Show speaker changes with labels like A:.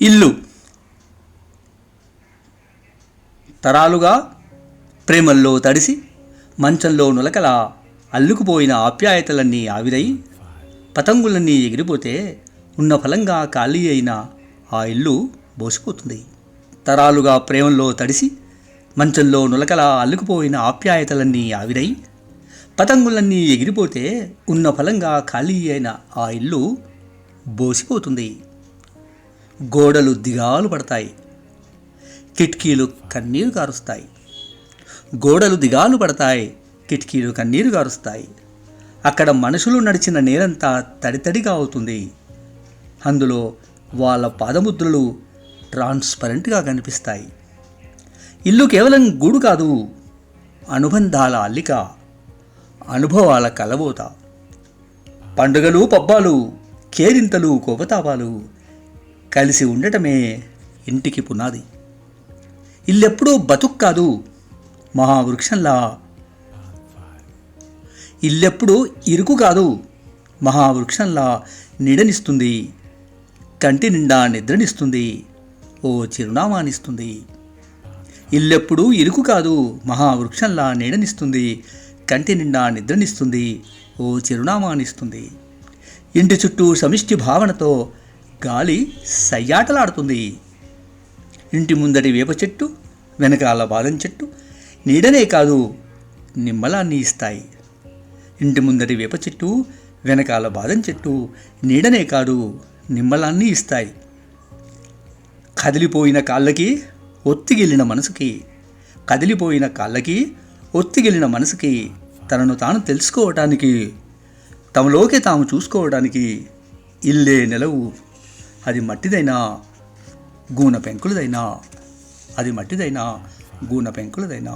A: ఇల్లు. తరాలుగా ప్రేమల్లో తడిసి మంచంలో నులకల అల్లుకుపోయిన ఆప్యాయతలన్నీ ఆవిరై పతంగులన్నీ ఎగిరిపోతే ఉన్న ఫలంగా ఖాళీ అయిన ఆ ఇల్లు బోసిపోతుంది. తరాలుగా ప్రేమల్లో తడిసి మంచంలో నులకల అల్లుకుపోయిన ఆప్యాయతలన్నీ ఆవిరై పతంగులన్నీ ఎగిరిపోతే ఉన్న ఫలంగా ఖాళీ అయిన ఆ ఇల్లు బోసిపోతుంది. గోడలు దిగాలు పడతాయి. కిటికీలు కన్నీరు కారుస్తాయి. గోడలు దిగాలు పడతాయి. కిటికీలు కన్నీరు కారుస్తాయి. అక్కడ మనుషులు నడిచిన నేలంతా తడితడిగా అవుతుంది. అందులో వాళ్ళ పాదముద్రలు ట్రాన్స్పరెంట్గా కనిపిస్తాయి. ఇల్లు కేవలం గూడు కాదు అనుబంధాల అల్లిక అనుభవాల కలబోత. పండుగలు పబ్బాలు కేరింతలు కోపతాపాలు కలిసి ఉండటమే ఇంటికి పునాది. ఇల్లెప్పుడూ బతుక్ కాదు మహావృక్షంలా. ఇల్లెప్పుడు ఇరుకు కాదు మహావృక్షంలా నీడనిస్తుంది. కంటి నిండా నిద్రనిస్తుంది. ఓ చిరునామానిస్తుంది. ఇల్లెప్పుడు ఇరుకు కాదు మహావృక్షంలా నీడనిస్తుంది. కంటి నిండా నిద్రనిస్తుంది. ఓ చిరునామానిస్తుంది. ఇంటి చుట్టూ సమిష్టి భావనతో గాలి సయ్యాటలాడుతుంది. ఇంటి ముందటి వేప చెట్టు వెనకాల బాదం చెట్టు నీడనే కాదు నిమ్మలాన్ని ఇస్తాయి. ఇంటి ముందటి వేప చెట్టు వెనకాల బాదం చెట్టు నీడనే కాదు నిమ్మలాన్ని ఇస్తాయి. కదిలిపోయిన కాళ్ళకి ఒత్తిగిలిన మనసుకి కదిలిపోయిన కాళ్ళకి ఒత్తిగిలిన మనసుకి తనను తాను తెలుసుకోవటానికి తమలోకి తాము చూసుకోవడానికి ఇల్లే నెలవు. అది మట్టిదైనా గూన పెంకులదైనా అది మట్టిదైనా గూన పెంకులదైనా